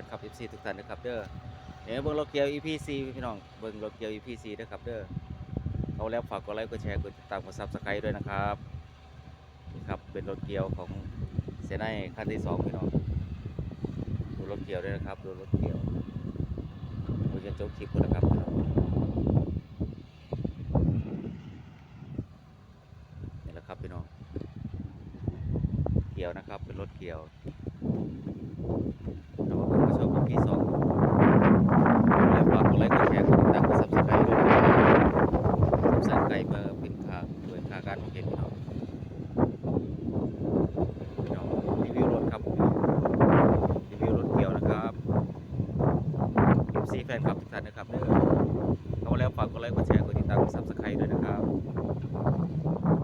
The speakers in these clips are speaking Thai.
นคลับ FC ทุกท่านนะครับเด้อเดี๋ยวเบิ่งรถเกียว EP4 พี่น้องเบิ่งรถเกียว EP4 ด้วยครับเด้อเอาแล้วฝากกดไลค์กดแชร์กดติดตามกด Subscribe ด้วยนะครับนี่ครับเป็นรถเกียวของเซนไนคันที่สองพี่น้องดูรถเกียวด้วยนะครับดูรถเกียวดูจะจบคลิปนนะครับพี่น้องนี่แหละครับพี่น้องเกียวนะครับเป็นรถเกียว เรามาเป็นผู้ชมอีพีสองแล้วฝากกดไลค์กดแชร์กดติดตามกดซับสไครต์ด้วยนะครับซับสไครต์เพื่อเป็นค่าเปิดค่าการมองเห็นพี่น้องพี่น้องรีวิวรถครับรีวิวรถเกี่ยวนะครับเอฟซี แฟนคลับทุกท่านนะครับเด้อเข้ามาแล้วฝากกดไลค์กดแชร์กดติดตามกดซับสไครต์ด้วยนะครับ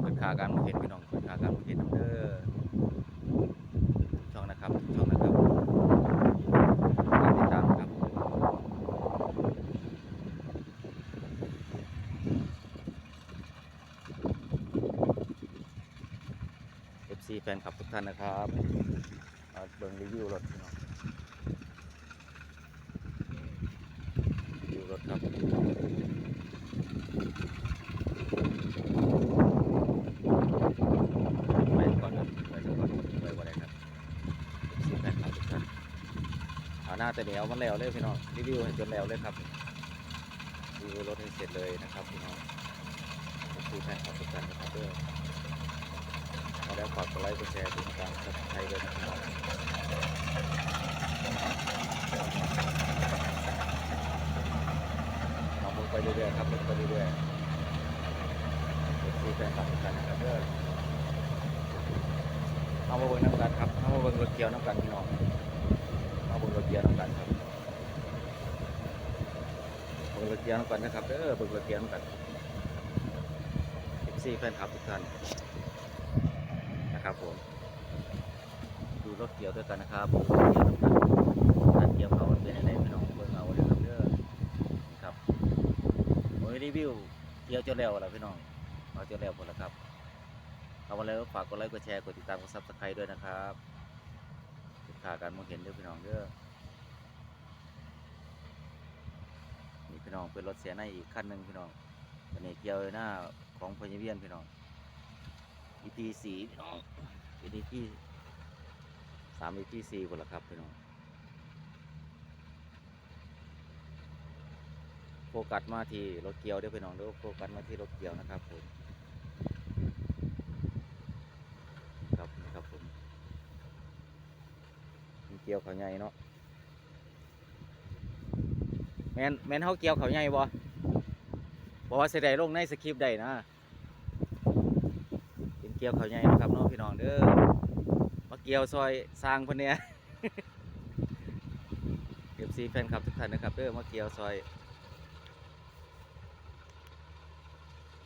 เปิดค่าการมองเห็นพี่น้องเปิดค่าการมองเห็นเด้อช่องนะครับช่องนะครับฝากติดตามครับ FC แฟนคลับทุกท่านนะครับเบิ่งรีวิวรถพี่น้องรีวิวรถครับไปก่อนครับไปก่อนไปก่อนเลยครับ FC แฟนคลับทุกท่านเอาหน้า แต่เหนียวมันแล้วเลยพี่น้องรีวิวให้จนแล้วเลยครับรีวิวรถให้เสร็จเลยนะครับพี่น้อง FC แฟนคลับทุกท่านนะครับเด้อมาแล้วฝากกดไลค์กดแชร์ติดตามสับไทยด้วยนะครับมองไปเรื่อยๆครับลงไปเรื่อยๆเอฟซีแฟนคลับทุกท่านนะครับเด้อเอามาเบิ่งน้ำกันครับเอามาเบิ่งรถเกี่ยวน้ำกันพี่น้อง กี่ยวน้ำกันครับเบิ่งรถเกี่ยวน้ำกันนะครับเด้อเบิ่งรถเกี่ยวน้ำกันเอฟซีแฟนคลับทุกท่านนะครับผมดูรถเกี่ยวด้วยกันนะครับดูรถเกี่ยวด้วยกันการเกี่ยวเขาเป็นยังไงพี่น้องเบิ่งเอาเลยครับเด้อนี่ครับผมรีวิวเกี่ยวจนแล้วแล้วพี่น้องเอาจนแล้วหมดแล้วครับเอามาแล้วฝากกดไลค์กดแชร์กดติดตามกดซับสไครต์ด้วยนะครับติดขาการมองเห็นเด้อพี่น้องเด้อ พี่น้องเป็นรถเสียในอีกคันหนึ่งพี่น้องอันนี้เกี่ยวหน้าของพญเวียนพี่น้อง EP สี่พี่น้องเป็น EP สาม EP สี่คนละครับพี่น้องโฟกัสมาที่รถเกียวเด้อพี่น้องเด้อโฟกัสมาที่รถเกียวนะครับผมครับครับผมเกียวเขาใหญ่เนาะแมนแมนเขาเกียวเขาใหญ่บ่บอกว่าเสได็จลงในสคริปต์ได้นะเป็นเกี่ยวเขาใหญ่นะครับน้องพี่น้องเด้อมาเกี่ยวซอยสร้างเพิ่นเนี่ยเอฟซีแฟนคลับทุกท่านนะครับเด้อมาเกี่ยวซอย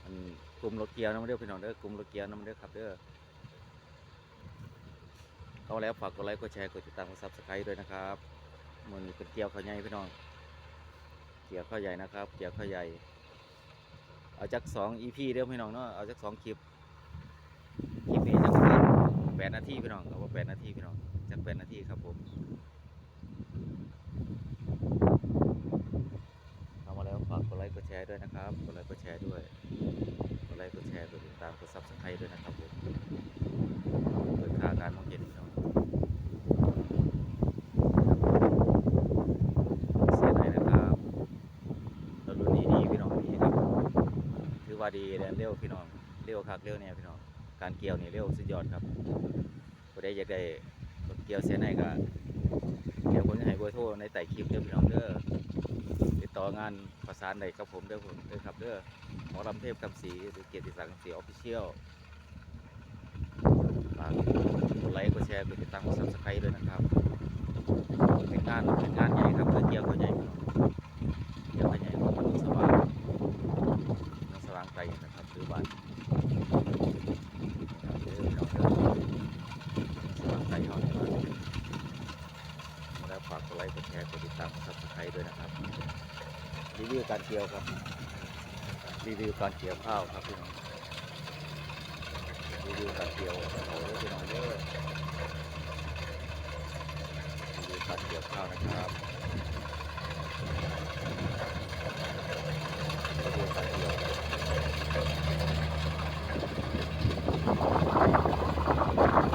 อันกลุ่มรถเกียวน้ำเด้อพี่น้องเด้อกลุ่มรถเกียวน้ำเด้อครับเด้อเขาแล้วฝากกดไลค์กดแชร์กดติดตามกดซับสไครต์ด้วยนะครับมันนี้เป็นเกี่ยวเขาใหญ่พี่น้อง เกี่ยวข้าวใหญ่นะครับ เกี่ยวข้าวใหญ่ เอาจากสองอีพีเด้อพี่น้องเนาะ เอาจากสองคลิป คลิปนี้จะประมาณแปดนาทีพี่น้องเอาว่าแปดนาทีพี่น้องจากแปดนาทีครับผมเข้ามาแล้วฝากกดไลค์กดแชร์ด้วยนะครับ กดไลค์กดแชร์ด้วย กดไลค์กดแชร์กดติดตามกดซับสไครต์ด้วยนะครับผมเปิดค่าการมองเห็นพี่น้องเสียไหนนะครับรถรุ่นนี้ดีพี่น้องดีครับถือ ว่าดีแรงเร็วพี่น้องเร็วคักเร็วเนี่ยพี่น้องการเกี่ยวนี่เร็วสุดยอดครับผู้ใดอยากได้รถเกี่ยวเสียไหนก็เดี๋ยวผมจะให้เบอร์โทรในใต้คลิปเด้อพี่น้องเด้อติดต่องานประสานใดกับผมเด้อผมเด้อครับเด้อหมอลำเทพคำศรีหรือเกียรติศักดิ์คำศรีออฟฟิเชียลฝากกดไลค์กดแชร์กดติดตามกดซับสไครต์ด้วยนะครับเป็นงานเป็นงานใหญ่ครับเพื่อเกี่ยวเขาใหญ่พี่น้องเกี่ยวเขาใหญ่ของมันสว่างมั นสว่างไกลนะครับหรือบ้านครับเด้อพี่น้องเด้อสมัครใจเขาเนี่ยแล้วฝากกดไลค์กดแชร์กดติดตามกดซับสไครต์ด้วยนะครับรีวิวการเกี่ยวครับรีวิวการเกี่ยวข้าวครับพี่น้องรีวิวการเกี่ยวโอ้โหพี่น้องเด้อรีวิวการเกี่ยวข้าวนะครับมาดูการเกี่ยว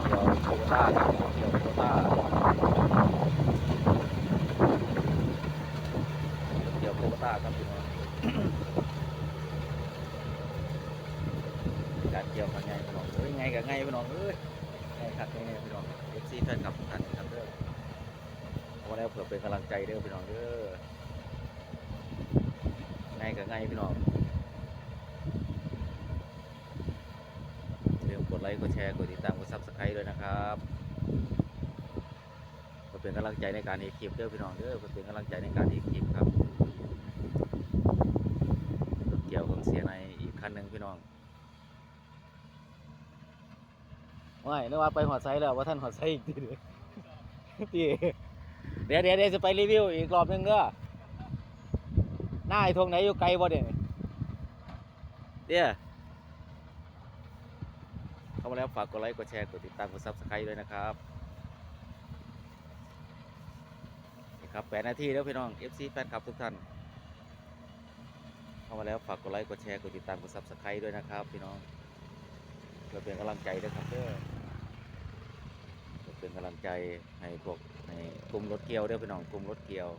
เกี่ยวโคว ต้าครับเกียวโควต้าเกียวโควต้าครับพี่น้องการเกี่ยวกันไงพี่น้องเอ้ยไงกับไงพี่น้องเอ้ยไงครับไงพี่น้องเอฟซีแฟนคลับทุกท่านครับเด้อเอาแล้เผื่อเป็นกำลังใจเด้อพี่น้องเด้อไงกับไงพี่น้องอย่าลืมก ดไลค์ กดแชร์ กดติดตาม กดซับสไครต์ด้วยนะครับเพื่อเป็นกำลังใจในการเอคลิปเด้อพี่น้องเด้อเพื่อเป็นกำลังใจในการเอคลิปครับรถเกี่ยวของเสียในอีกคันหนึ่งพี่น้องไม่นึกว่าไปหอดไซส์แล้วว่าท่านหอดไซส์อีกทีเดียวพี่เดี๋ยวเดี๋ยวเดี๋ยวจะไปรีวิวอีกรอบหนึงก็หน้าไอ้ทงไหนอยู่ไกลบ่เด่นเดี๋ยว เข้ามาแล้วฝากกดไลค์ กดแชร์ กดติดตาม กดซับสไครต์ด้วยนะครับนี่ครับแปดนาทีแล้วพี่น้อง FC แฟนคลับทุกท่าน เข้ามาแล้วฝากกดไลค์ กดแชร์ กดติดตาม กดซับสไครต์ด้วยนะครับ พี่น้องเพื่อเป็นกำลังใจด้วยครับเพื่อเป็นกำลังใจให้พวกในกลุ่มรถเกียวเด้อพี่น้องกลุ่มรถเกียว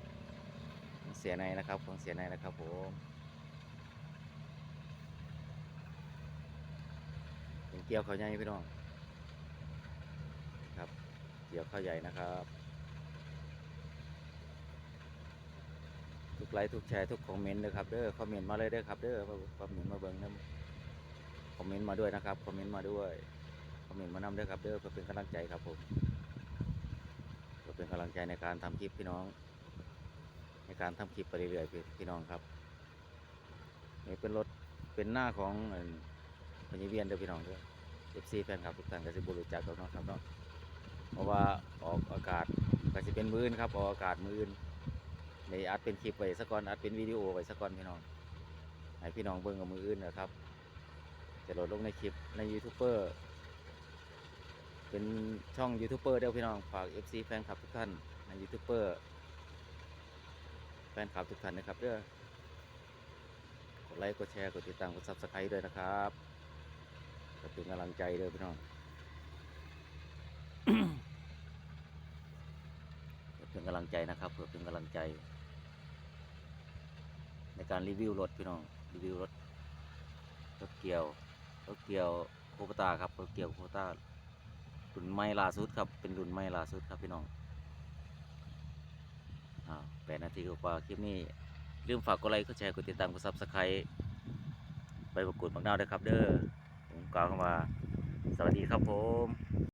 เสียในนะครับของเสียในนะครับผมเป็นเกียวเขาใหญ่พี่น้องครับ เกียวเขาใหญ่นะครับ ทุกไลค์ทุกแชร์ทุกคอมเมนต์เลยครับเด้อคอมเมนต์มาเลยเด้อครับเด้อคอมเมนต์มาเบิ่งนำคอมเมนต์มาด้วยนะครับคอมเมนต์มาด้วยคอมเมนต์มานำด้วยครับเด้อเพื่อเป็นกำลังใจครับผมเพื่อเป็นกำลังใจในการทำคลิปพี่น้อง ในการทำคลิปไปเรื่อยๆพี่พี่น้องครับนี่เป็นรถเป็นหน้าของเอิ่นพญเวียนเด้อพี่น้องเด้อ FC แฟนคลับทุกท่านก็สิบ่รู้จักกับน้องครับเนาะเพราะว่าออกอากาศก็สิเป็นมื้อนครับออกอากาศมื้อนในอัดเป็นคลิปไว้สักก่อนอัดเป็นวิดีโอไว้สักก่อนพี่น้องให้พี่น้องเบิ่งกับมืออื่นนะครับ จะโหลดลงในคลิปในยูทูบเบอร์เป็นช่องยูทูบเบอร์เด้อพี่น้องฝาก FC แฟนคลับทุกท่านในยูทูบเบอร์แฟนคลับทุกท่านนะครับเด้อกดไลค์กดแชร์กดติดตามกดซับสไครต์ด้วยนะครับ เป็นกำลังใจเด้อพี่น้องเพื่อเป็นกำลังใจนะครับเพื่อเป็นกำลังใจ ในการรีวิวรถพี่น้องรีวิวรถรถเกี่ยวรถเกี่ยวโคปตาครับรถเกี่ยวโคปตารุ่นใหม่ล่าสุดครับเป็นรุ่นใหม่ล่าสุดครับพี่น้องอ่าแปดนาทีกว่าๆคลิปนี้ลืมฝากกดไลค์กดแชร์กดติดตามกดซับสไครต์ไปประกวดบักนาวด้วยครับเด้อ ผมกล่าวคำว่า สวัสดีครับผม